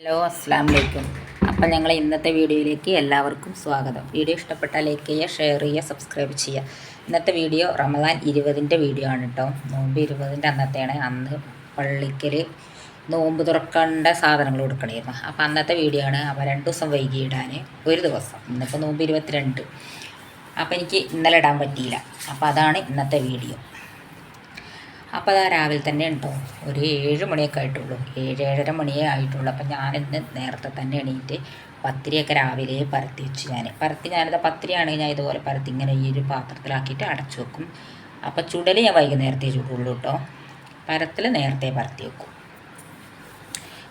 Hello അസ്സാം വലൈക്കും അപ്പം ഞങ്ങൾ ഇന്നത്തെ വീഡിയോയിലേക്ക് എല്ലാവർക്കും സ്വാഗതം. വീഡിയോ ഇഷ്ടപ്പെട്ടാൽ ലൈക്ക് ചെയ്യുക ഷെയർ ചെയ്യുക സബ്സ്ക്രൈബ് ചെയ്യുക. ഇന്നത്തെ വീഡിയോ റമദാൻ ഇരുപതിന്റെ വീഡിയോ ആണ് കേട്ടോ. നോമ്പ് ഇരുപതിന്റെ അന്നത്തെയാണ്. അന്ന് പള്ളിക്കൽ നോമ്പ് തുറക്കേണ്ട സാധനങ്ങൾ കൊടുക്കണമായിരുന്നു. അപ്പം അന്നത്തെ വീഡിയോ ആണ്. അപ്പോൾ രണ്ട് ദിവസം വൈകി ഇടാൻ ഒരു ദിവസം. ഇന്നിപ്പോൾ നോമ്പ് ഇരുപത്തിരണ്ട്. അപ്പോൾ എനിക്ക് ഇന്നലെ ഇടാൻ പറ്റിയില്ല. അപ്പോൾ അതാണ് ഇന്നത്തെ വീഡിയോ. അപ്പോൾ അതാ രാവിലെ തന്നെ ഉണ്ടോ ഒരു ഏഴ് മണിയൊക്കെ ആയിട്ടുള്ളൂ. ഏഴ് ഏഴര മണിയേ ആയിട്ടുള്ളൂ. അപ്പം ഞാനിന്ന് നേരത്തെ തന്നെ എണീറ്റ് പത്തിരിയൊക്കെ രാവിലെ പരത്തി വെച്ച് ഞാൻ പരത്തി ഞാനത് പത്തിരിയാണെങ്കിൽ ഞാൻ ഇതുപോലെ പരത്തി ഇങ്ങനെ ഈ ഒരു പാത്രത്തിലാക്കിയിട്ട് അടച്ചു വെക്കും. അപ്പോൾ ചുടൽ ഞാൻ വൈകുന്നേരത്തെ ചുടുള്ളൂ കേട്ടോ പരത്തിൽ നേരത്തെ പരത്തി വെക്കും.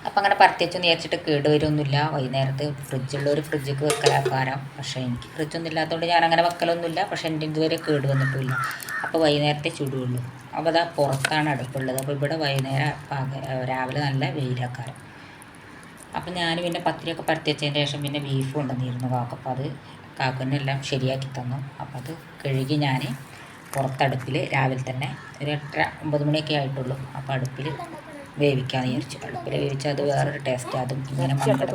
അപ്പം അങ്ങനെ പരത്തി വെച്ചൊന്ന് വിചാരിച്ചിട്ട് കേട് വരുമൊന്നുമില്ല വൈകുന്നേരത്ത് ഫ്രിഡ്ജുള്ളൊരു ഫ്രിഡ്ജിക്ക് വെക്കലാക്കാരം പക്ഷേ എനിക്ക് ഫ്രിഡ്ജൊന്നും ഇല്ലാത്തതുകൊണ്ട് ഞാൻ അങ്ങനെ വെക്കലൊന്നുമില്ല. പക്ഷേ എന്റെ ഇതുവരെ കേട് വന്നിട്ടില്ല അപ്പോൾ വൈകുന്നേരത്തെ ചുടുള്ളൂ. അപ്പോൾ അതാ പുറത്താണ് അടുപ്പുള്ളത്. അപ്പോൾ ഇവിടെ വൈകുന്നേരം പക രാവിലെ നല്ല വെയിലാക്കാരം അപ്പം ഞാൻ പിന്നെ പത്തിരിയൊക്കെ പരത്തി വെച്ചതിന് ശേഷം പിന്നെ ബീഫ് കൊണ്ടുവന്നിരുന്നു കാക്ക. അപ്പോൾ അത് കാക്കുന്നെല്ലാം ശരിയാക്കി തന്നു. അപ്പോൾ അത് കഴുകി ഞാൻ പുറത്തടുപ്പിൽ രാവിലെ തന്നെ ഒരു എട്ടര ഒമ്പത് മണിയൊക്കെ ആയിട്ടുള്ളൂ. അപ്പോൾ അടുപ്പിൽ വേവിക്കാമെന്ന് വിചാരിച്ചു. അടുപ്പിൽ വേവിച്ചാൽ അത് വേറൊരു ടേസ്റ്റ് അതും ഇങ്ങനെ മങ്കട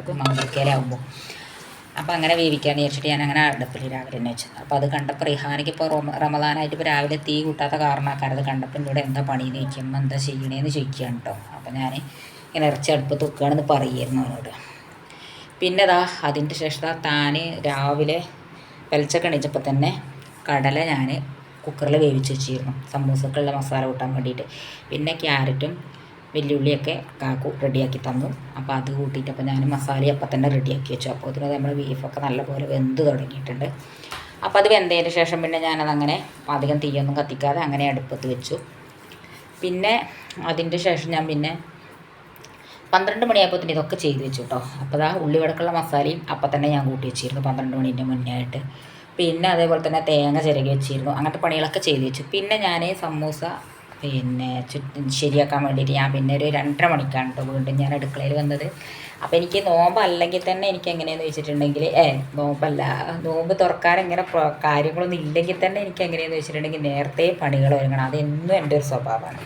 അപ്പം അങ്ങനെ വേവിക്കാമെന്ന് വിചാരിച്ചിട്ട് ഞാൻ അങ്ങനെ അടുപ്പിൽ രാവിലെ തന്നെ വെച്ചത് അപ്പോൾ അത് കണ്ടപ്പോൾ റിഹാനിക്ക് ഇപ്പോൾ റമ റമദാനായിട്ട് ഇപ്പോൾ രാവിലെ തീ കൂട്ടാത്ത കാരണക്കാരൻ അത് കണ്ടപ്പോൾ എന്നോട് എന്താ പണി ചോദിക്കുമ്പോൾ എന്താ ചെയ്യണേന്ന് ചോദിക്കുകയാണ് കേട്ടോ അപ്പോൾ ഞാൻ ഇങ്ങനെ ഇറച്ചി അടുപ്പത്ത് വെക്കുകയാണെന്ന് പറയുമായിരുന്നു അവനോട്. പിന്നെ ദാ അതിന്റെ ശേഷം താൻ രാവിലെ വെളിച്ചൊക്കെ എണീച്ചപ്പോൾ തന്നെ കടല ഞാൻ കുക്കറിൽ വേവിച്ച് വെച്ചിരുന്നു. സമൂസക്കുള്ള മസാല കൂട്ടാൻ വേണ്ടിയിട്ട്. പിന്നെ ക്യാരറ്റും വെല്ലുള്ളിയൊക്കെ കാക്കു റെഡിയാക്കി തന്നു. അപ്പോൾ അത് കൂട്ടിയിട്ട് അപ്പോൾ ഞാൻ മസാല അപ്പം തന്നെ റെഡിയാക്കി വെച്ചു. അപ്പോൾ അതിന് നമ്മുടെ ബീഫൊക്കെ നല്ലപോലെ വെന്ത് തുടങ്ങിയിട്ടുണ്ട്. അപ്പോൾ അത് വെന്തതിന് ശേഷം പിന്നെ ഞാനതങ്ങനെ അധികം തീയൊന്നും കത്തിക്കാതെ അങ്ങനെ അടുപ്പത്ത് വെച്ചു. പിന്നെ അതിന്റെ ശേഷം ഞാൻ പിന്നെ പന്ത്രണ്ട് മണിയായപ്പോൾ തന്നെ ഇതൊക്കെ ചെയ്ത് വെച്ചു കേട്ടോ അപ്പോൾ ആ ഉള്ളി വടക്കുള്ള മസാലയും അപ്പം തന്നെ ഞാൻ കൂട്ടി വെച്ചിരുന്നു പന്ത്രണ്ട് മണീന്റെ മുന്നേ ആയിട്ട് പിന്നെ അതേപോലെ തന്നെ തേങ്ങ ചിരകി വെച്ചിരുന്നു. അങ്ങനത്തെ പണികളൊക്കെ ചെയ്ത് വെച്ചു. പിന്നെ ഞാൻ സമൂസ പിന്നെ ശരിയാക്കാൻ വേണ്ടിയിട്ട് ഞാൻ പിന്നെ ഒരു രണ്ടര മണിക്കാണ് കേട്ടോ വീണ്ടും ഞാൻ അടുക്കളയിൽ വന്നത്. അപ്പോൾ എനിക്ക് നോമ്പ് അല്ലെങ്കിൽ തന്നെ എനിക്ക് എങ്ങനെയാണെന്ന് വെച്ചിട്ടുണ്ടെങ്കിൽ ഏ നോമ്പല്ല നോമ്പ് തുറക്കാൻ ഇങ്ങനെ കാര്യങ്ങളൊന്നും ഇല്ലെങ്കിൽ തന്നെ എനിക്ക് എങ്ങനെയാണെന്ന് വെച്ചിട്ടുണ്ടെങ്കിൽ നേരത്തെ പണികൾ ഒരുങ്ങണം. അതെന്നും എന്റെ ഒരു സ്വഭാവമാണ്.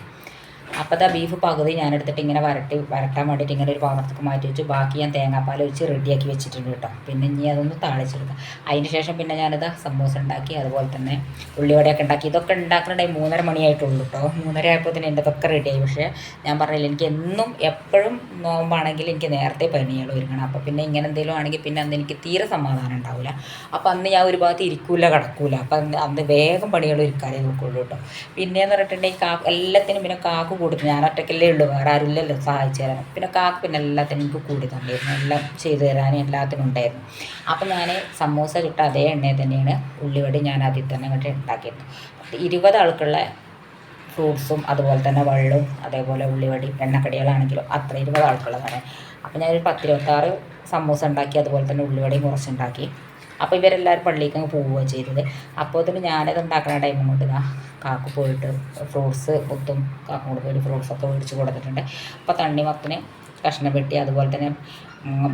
അപ്പോൾ ദാ ബീഫ് പകുതി ഞാൻ എടുത്തിട്ട് ഇങ്ങനെ വരട്ടി വരട്ടാൻ വേണ്ടിയിട്ട് ഇങ്ങനെ ഒരു പാത്രത്തേക്ക് മാറ്റി വെച്ചു. ബാക്കി ഞാൻ തേങ്ങാപ്പാൽ ഒഴിച്ച് റെഡിയാക്കി വെച്ചിട്ടുണ്ട് കേട്ടോ. പിന്നെ ഇനി അതൊന്ന് താളിച്ചെടുക്കാം. അതിന് ശേഷം പിന്നെ ഞാനിത് സമൂസ ഉണ്ടാക്കി അതുപോലെ തന്നെ ഉള്ളിവടയൊക്കെ ഉണ്ടാക്കി. ഇതൊക്കെ ഉണ്ടാക്കുന്ന ടൈം മൂന്നര മണിയായിട്ടുള്ളൂ കേട്ടോ. മൂന്നര ആയപ്പോൾ തന്നെ എന്റെ ഇതൊക്കെ റെഡിയായി പക്ഷേ ഞാൻ പറഞ്ഞില്ല എനിക്ക് എന്നും എപ്പോഴും നോമ്പാണെങ്കിൽ എനിക്ക് നേരത്തെ പനികൾ ഒരുങ്ങണം. അപ്പോൾ പിന്നെ ഇങ്ങനെ എന്തെങ്കിലും ആണെങ്കിൽ പിന്നെ അന്ന് എനിക്ക് തീരെ സമാധാനം ഉണ്ടാവില്ല അപ്പോൾ അന്ന് ഞാൻ ഒരു ഭാഗത്ത് ഇരിക്കൂല കിടക്കൂല. അപ്പം അന്ന് വേഗം പണികൾ ഒരുക്കാനേ നോക്കുള്ളൂ കേട്ടോ. പിന്നെയെന്ന് പറഞ്ഞിട്ടുണ്ടെങ്കിൽ കാ എല്ലാത്തിനും പിന്നെ കാക്ക് കൊടുത്തു. ഞാൻ ഒറ്റയ്ക്കല്ലേ ഉള്ളൂ. വേറെ ആരുമില്ലല്ലോ സഹായിച്ചു തരാൻ. പിന്നെ കാക്ക് പിന്നെ എല്ലാത്തിനും എനിക്ക് കൂടി തന്നിരുന്നു. എല്ലാം ചെയ്തു തരാനും എല്ലാത്തിനും ഉണ്ടായിരുന്നു. അപ്പം ഞാൻ സമൂസ ചുട്ട അതേ എണ്ണയിൽ തന്നെയാണ് ഉള്ളിവടി ഞാൻ അതിൽ തന്നെ അങ്ങോട്ട് ഉണ്ടാക്കിയിരുന്നു ഇരുപത് ആൾക്കുള്ള ഫ്രൂട്ട്സും അതുപോലെ തന്നെ വെള്ളവും അതേപോലെ ഉള്ളിവടി എണ്ണക്കടികളാണെങ്കിലും അത്ര ഇരുപത് ആൾക്കുള്ളതാണ്. അപ്പോൾ ഞാനൊരു പത്തിരുപത്താറ് സമൂസ ഉണ്ടാക്കി അതുപോലെ തന്നെ ഉള്ളിവടിയും കുറച്ചുണ്ടാക്കി. അപ്പോൾ ഇവരെല്ലാവരും പള്ളിക്ക് അങ്ങ് പോവുകയാണ് ചെയ്തത്. അപ്പോൾ തന്നെ ഞാനത് ഉണ്ടാക്കുന്ന ടൈമും കൊണ്ട് കാക്കു പോയിട്ട് ഫ്രൂട്ട്സ് മുത്തും കാക്കോട് പോയിട്ട് ഫ്രൂട്ട്സൊക്കെ മേടിച്ച് കൊടുത്തിട്ടുണ്ട്. അപ്പോൾ തണ്ണിമത്തിന് കഷ്ണം വെട്ടി അതുപോലെ തന്നെ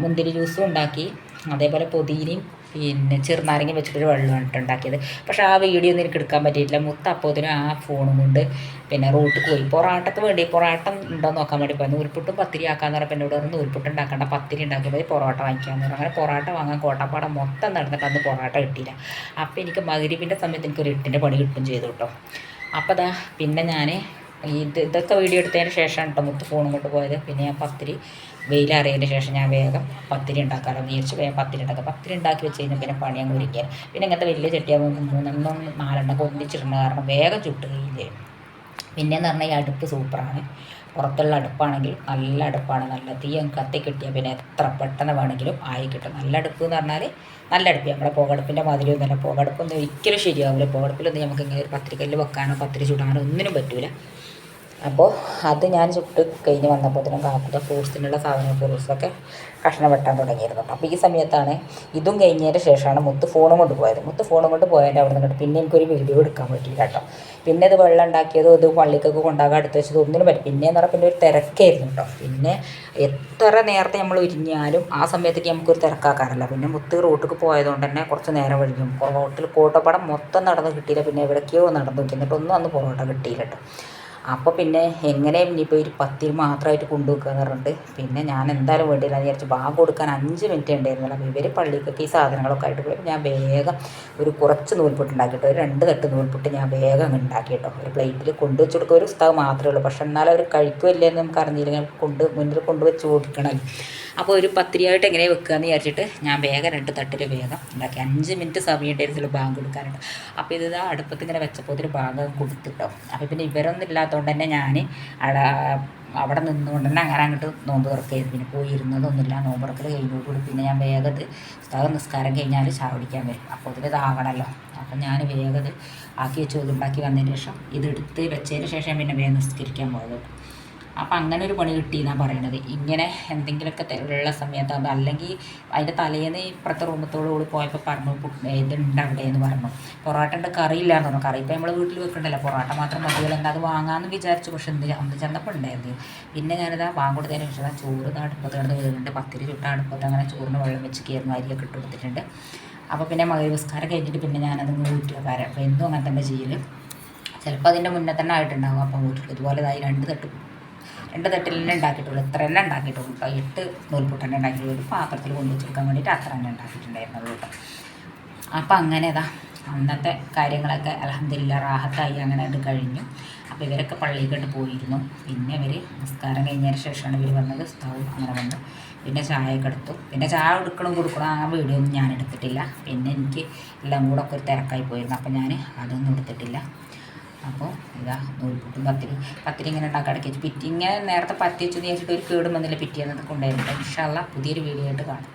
മുന്തിരി ജ്യൂസും ഉണ്ടാക്കി അതേപോലെ പുതിനയും പിന്നെ ചെറുനാരങ്ങ വെച്ചിട്ടൊരു വെള്ളമാണ് കേട്ടോ ഉണ്ടാക്കിയത്. പക്ഷേ ആ വീഡിയോ ഒന്നും എനിക്ക് എടുക്കാൻ പറ്റിയിട്ടില്ല. മുത്ത അപ്പോത്തിനും ആ ഫോണും കൊണ്ട് പിന്നെ റോട്ടിൽ പോയി. പൊറാട്ടക്ക് വേണ്ടി പൊറാട്ട ഉണ്ടോ നോക്കാൻ വേണ്ടി പോയി നൂൽപുട്ടും പത്തിരി ആക്കാന്ന് പറഞ്ഞപ്പോൾ എന്നോട് പറഞ്ഞു നൂൽപുട്ട് ഉണ്ടാക്കണ്ട പത്തിരി ഉണ്ടാക്കുമ്പോൾ പൊറോട്ട വാങ്ങിക്കാമെന്ന് പറഞ്ഞു. അങ്ങനെ പൊറോട്ട വാങ്ങാൻ കോട്ടപ്പാടം മൊത്തം നടന്നിട്ട് അന്ന് പൊറോട്ട കിട്ടിയില്ല. അപ്പോൾ എനിക്ക് മകരിപ്പിന്റെ സമയത്ത് എനിക്കൊരു എട്ടിന്റെ പണി കിട്ടും ചെയ്തു കേട്ടോ അപ്പോൾ അതാ പിന്നെ ഞാൻ ഇത് ഇതൊക്കെ വീഡിയോ എടുത്തതിന് ശേഷമാണ് കേട്ടോ മുത്ത് ഫോണും കൊണ്ട് പോയത്. പിന്നെ ഞാൻ പത്തിരി വെയിലറിയതിന് ശേഷം ഞാൻ വേഗം പത്തിരി എന്ന് വിചാരിച്ച് വേഗം പത്തിരി ഉണ്ടാക്കാം. പത്തിരി ഉണ്ടാക്കി വെച്ച് കഴിഞ്ഞാൽ പിന്നെ പണി അങ്ങ് ഒരുക്കിയാൽ പിന്നെ ഇങ്ങനത്തെ വലിയ ചട്ടിയാകുമ്പോൾ മൂന്നെണ്ണം നാലെണ്ണം ഒന്നിച്ചിടുന്ന കാരണം വേഗം ചുട്ട് കഴിയും പിന്നെയെന്ന് പറഞ്ഞാൽ ഈ അടുപ്പ് സൂപ്പറാണ്. പുറത്തുള്ള അടുപ്പാണെങ്കിൽ നല്ല അടുപ്പാണ്. നല്ല തീ കത്തി കിട്ടിയാൽ പിന്നെ എത്ര പെട്ടെന്ന് വേണമെങ്കിലും ആയി കിട്ടും. നല്ല അടുപ്പ് എന്ന് പറഞ്ഞാൽ നല്ല അടുപ്പ്. നമ്മുടെ പുകടുപ്പിന്റെ മാതിരിയൊന്നുമല്ല പുകടുപ്പൊന്നും ഒരിക്കലും ശരിയാവില്ല പുകടുപ്പിലൊന്നും നമുക്ക് ഇങ്ങനെ ഒരു പത്തിരിക്കല്ല് വെക്കാനോ പത്തിരി ചുടാനോ ഒന്നിനും പറ്റില്ല അപ്പോൾ അത് ഞാൻ ചുട്ട് കഴിഞ്ഞ് വന്നപ്പോഴത്തേനും കാക്കുന്ന ഫ്രൂട്ട്സിനുള്ള സാധനം ഫ്രൂട്ട്സൊക്കെ കഷ്ണം വെട്ടാൻ തുടങ്ങിയിരുന്നു. അപ്പോൾ ഈ സമയത്താണ് ഇതും കഴിഞ്ഞതിന് ശേഷമാണ് മുത്ത് ഫോണും കൊണ്ട് പോയത്. മുത്ത് ഫോണും കൊണ്ട് പോയതിന്റെ അവിടെ നിന്നിട്ട് പിന്നെ എനിക്കൊരു വീഡിയോ എടുക്കാൻ പറ്റിയില്ല കേട്ടോ. പിന്നെ ഇത് വെള്ളം ഉണ്ടാക്കിയതും ഇത് പള്ളിക്കൊക്കെ കൊണ്ടാകാൻ അടുത്ത് വെച്ചത് ഒന്നിനും പറ്റും പിന്നെ എന്ന് പറഞ്ഞാൽ പിന്നെ ഒരു തിരക്കായിരുന്നു കേട്ടോ. പിന്നെ എത്ര നേരത്തെ നമ്മൾ ഉരിഞ്ഞാലും ആ സമയത്തേക്ക് നമുക്കൊരു തിരക്കാക്കാറില്ല. പിന്നെ മുത്ത് റോട്ടിൽ പോയതുകൊണ്ട് തന്നെ കുറച്ച് നേരം വഴിക്കും റോട്ടിൽ കോട്ടപ്പടം മൊത്തം നടന്ന് കിട്ടിയില്ല. പിന്നെ എവിടേക്കോ നടന്നു. നോക്കി എന്നിട്ടൊന്നും അന്ന് പൊറോട്ട കിട്ടിയില്ല കേട്ടോ. അപ്പോൾ പിന്നെ എങ്ങനെ ഇനിയിപ്പോൾ ഒരു പത്തിൽ മാത്രമായിട്ട് കൊണ്ടുവെക്കുക എന്ന് പറഞ്ഞിട്ട് പിന്നെ ഞാൻ എന്തായാലും വേണ്ടിയില്ല വിചാരിച്ചു. ബാഗ് കൊടുക്കാൻ അഞ്ച് മിനിറ്റ് ഉണ്ടായിരുന്നില്ല. അപ്പോൾ ഇവർ പള്ളിക്കൊക്കെ ഈ സാധനങ്ങളൊക്കെ ആയിട്ട് പോയി. ഞാൻ വേഗം ഒരു കുറച്ച് നൂൽപുട്ട് ഉണ്ടാക്കിയിട്ട് ഒരു രണ്ട് തട്ട് നൂൽപുട്ട് ഞാൻ വേഗം അങ്ങ് ഉണ്ടാക്കി കേട്ടോ. ഒരു പ്ലേറ്റിൽ കൊണ്ടുവച്ച് കൊടുക്കുക. ഒരു സ്ഥലം മാത്രമേ ഉള്ളൂ. പക്ഷെ എന്നാലും അവർ കഴിക്കുമല്ലേ എന്ന് നമുക്ക് അറിഞ്ഞില്ലെങ്കിൽ കൊണ്ട് മുന്നിൽ കൊണ്ടുവച്ച് കൊടുക്കണമല്ലോ അപ്പോൾ ഒരു പത്തിരിയായിട്ട് എങ്ങനെ വെക്കുക എന്ന് വിചാരിച്ചിട്ട് ഞാൻ വേഗം രണ്ട് തട്ടിൽ വേഗം ഉണ്ടാക്കി. അഞ്ച് മിനിറ്റ് സമയം ഉണ്ടായിരുന്നുള്ളൂ ബാങ്ക് കൊടുക്കാനുണ്ട് അപ്പോൾ ഇത് അടുപ്പത്ത് ഇങ്ങനെ വെച്ചപ്പോൾ ഒരു ഭാഗം കൊടുത്തിട്ടോ. അപ്പോൾ പിന്നെ ഇവരൊന്നും ഇല്ലാത്തതുകൊണ്ട് തന്നെ ഞാൻ അവിടെ അവിടെ നിന്നുകൊണ്ട് തന്നെ അങ്ങനെ അങ്ങോട്ട് നോമ്പ് തുറക്കായിരുന്നു. പിന്നെ പോയി ഇരുന്നതൊന്നുമില്ല നോമ്പ് തുറക്കൽ കഴിഞ്ഞോടുകൂടി പിന്നെ ഞാൻ വേഗത് സ്ഥലം നിസ്കാരം കഴിഞ്ഞാൽ ചായ വരും. അപ്പോൾ ഇതിൽ ഇതാകണമല്ലോ അപ്പം ഞാൻ വേഗത് ആക്കി വെച്ച് ഉണ്ടാക്കി വന്നതിന് ശേഷം ഇതെടുത്ത് വെച്ചതിന് ശേഷം പിന്നെ വേഗം നിസ്കരിക്കാൻ പോയത്. അപ്പം അങ്ങനെ ഒരു പണി കിട്ടി എന്നാണ് പറയണത്. ഇങ്ങനെ എന്തെങ്കിലുമൊക്കെ ഉള്ള സമയത്ത് അത് അല്ലെങ്കിൽ അതിന്റെ തലേന്ന് ഇപ്പുറത്തെ റൂമത്തോട് കൂടി പോയപ്പോൾ പറഞ്ഞു ഇതുണ്ട് അവിടെ എന്ന് പറഞ്ഞു. പൊറോട്ട ഉണ്ട് കറി ഇല്ലാന്ന് പറഞ്ഞു. കറി ഇപ്പം നമ്മൾ വീട്ടിൽ വെക്കണ്ടല്ലോ. പൊറോട്ട മാത്രം മതിയല്ലോ എന്താ അത് വാങ്ങാമെന്ന് വിചാരിച്ചു. പക്ഷെ എന്ത് അന്ന് ചെന്നപ്പോൾ ഉണ്ടായിരുന്നു. പിന്നെ ഞാനിതാ വാങ്ങിക്കൊടുത്തതിന് ശേഷം ചോറ് അടുപ്പത്ത് കിടന്ന് വരുന്നുണ്ട് പത്തിരി ചുട്ട അടുപ്പത്ത് അങ്ങനെ ചോറിന് വെള്ളം വെച്ച് കയറുന്ന അരിയൊക്കെ ഇട്ട് കൊടുത്തിട്ടുണ്ട്. അപ്പോൾ പിന്നെ മകരവിസ്കാരം കഴിഞ്ഞിട്ട് പിന്നെ ഞാനത് ഊറ്റുക കാരം അപ്പോൾ എന്നും അങ്ങനെ തന്നെ ചെയ്യൽ ചിലപ്പോൾ അതിന്റെ മുന്നേ തന്നെ ആയിട്ടുണ്ടാകും അപ്പം വീട്ടിൽ ഇതുപോലെ ഇതായി രണ്ട് തട്ട് രണ്ട് തട്ടിൽ തന്നെ ഉണ്ടാക്കിയിട്ടുള്ളൂ. ഇത്ര തന്നെ ഉണ്ടാക്കിയിട്ടുള്ളൂ. കേട്ടോ. എട്ട് നൂൽപുട്ട് ഉണ്ടാക്കിയിട്ടുള്ള ഒരു പാത്രത്തിൽ കൊണ്ടു വെച്ചെടുക്കാൻ വേണ്ടിയിട്ട് അത്ര തന്നെ ഉണ്ടാക്കിയിട്ടുണ്ടായിരുന്നുള്ളൂ കേട്ടോ. അപ്പം അങ്ങനെ ഇതാ അന്നത്തെ കാര്യങ്ങളൊക്കെ അലഹമില്ല റാഹത്തായി അങ്ങനെ അത് കഴിഞ്ഞു. അപ്പോൾ ഇവരൊക്കെ പള്ളിയിലോട്ട് പോയിരുന്നു. പിന്നെ ഇവർ നിസ്കാരം കഴിഞ്ഞതിന് ശേഷമാണ് ഇവർ വന്നത്. സ്റ്റൗ അങ്ങനെ വന്നു. പിന്നെ ചായയൊക്കെ എടുത്തു. പിന്നെ ചായ എടുക്കണം കൊടുക്കണം ആ വീഡിയോ ഒന്നും ഞാൻ എടുത്തിട്ടില്ല. പിന്നെ എനിക്ക് എല്ലാം കൂടെ ഒക്കെ ഒരു തിരക്കായി പോയിരുന്നു. അപ്പോൾ ഞാൻ അതൊന്നും എടുത്തിട്ടില്ല. അപ്പോൾ ഇതാ നൂൽപുട്ടും പത്തിരി. പത്തിരി ഇങ്ങനെ ഉണ്ടാക്കി അടക്കി വെച്ചു. പിറ്റി ഇങ്ങനെ നേരത്തെ പറ്റി വെച്ചു വിചാരിച്ചിട്ട് ഒരു കേടും വന്നില്ല പിറ്റിയെന്നത് കൊണ്ടായിരുന്നു ഇൻഷാല്ല പുതിയൊരു വീഡിയോ ആയിട്ട് കാണാം.